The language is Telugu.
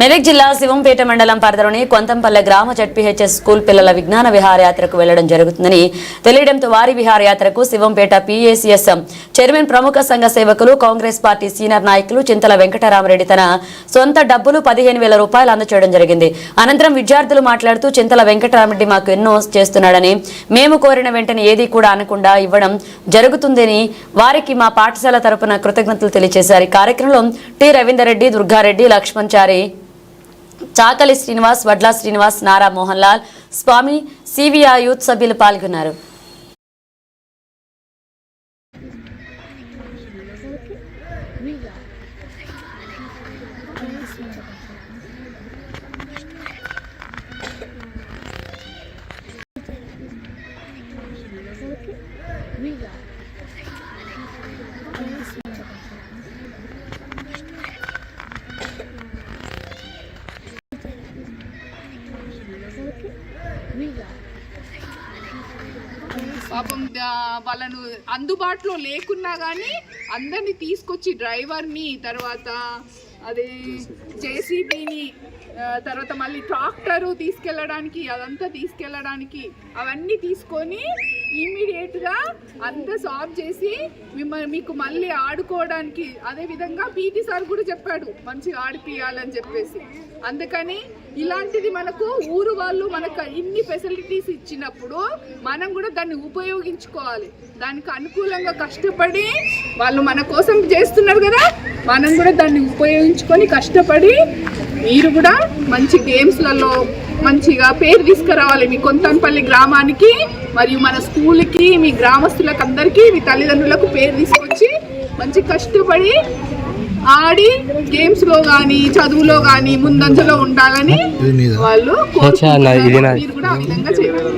మెదక్ జిల్లా శివంపేట మండలం పరిధిలోని కొంతంపల్లె గ్రామ జడ్పీహెచ్ఎస్ స్కూల్ పిల్లల విజ్ఞాన విహారయాత్రకు వెళ్ళడం జరుగుతుందని తెలియడంతో వారి విహారయాత్రకు శివంపేట పీఏసీఎస్ చైర్మన్ ప్రముఖ సంఘ సేవకులు కాంగ్రెస్ పార్టీ సీనియర్ నాయకులు చింతల వెంకటరామరెడ్డి తన సొంత డబ్బులు పదిహేను వేల రూపాయలు అందచేయడం జరిగింది. అనంతరం విద్యార్థులు మాట్లాడుతూ చింతల వెంకటరామరెడ్డి మాకు ఎన్నో చేస్తున్నాడని మేము కోరిన వెంటనే ఏది కూడా అనకుండా ఇవ్వడం జరుగుతుందని వారికి మా పాఠశాల తరపున కృతజ్ఞతలు తెలియజేశారు ఈ కార్యక్రమంలో T Ravinder Reddy Durgareddy Laxman Chari Chakali Srinivas Vadla Srinivas Nara Mohan Lal Swamy CVR youth సభ్యులు పాల్గొన్నారు. పాపం వాళ్ళను అందుబాటులో లేకున్నా కానీ అందరిని తీసుకొచ్చి డ్రైవర్ని తర్వాత అదే జేసీబీని తర్వాత మళ్ళీ ట్రాక్టరు తీసుకెళ్ళడానికి అదంతా తీసుకెళ్ళడానికి అవన్నీ తీసుకొని ఇమ్మీడియట్గా అంతా సాల్వ్ చేసి మిమ్మల్ని మీకు మళ్ళీ ఆడుకోవడానికి అదే విధంగా పీటీ సార్ కూడా చెప్పాడు మంచిగా ఆడిపియాలని చెప్పేసి. అందుకని ఇలాంటిది మనకు ఊరు వాళ్ళు మనకు ఇన్ని ఫెసిలిటీస్ ఇచ్చినప్పుడు మనం కూడా దాన్ని ఉపయోగించుకోవాలి. దానికి అనుకూలంగా కష్టపడి వాళ్ళు మన కోసం చేస్తున్నారు కదా మనం కూడా దాన్ని ఉపయోగించుకొని కష్టపడి మీరు కూడా మంచి గేమ్స్లలో మంచిగా పేరు తీసుకురావాలి మీ కొంతపల్లి గ్రామానికి మరియు మన స్కూల్కి మీ గ్రామస్తులకు అందరికీ మీ తల్లిదండ్రులకు పేరు తీసుకొచ్చి మంచి కష్టపడి ఆడి గేమ్స్లో కానీ చదువులో కానీ ముందంజలో ఉండాలని వాళ్ళు కూడా ఆ విధంగా చేయాలి.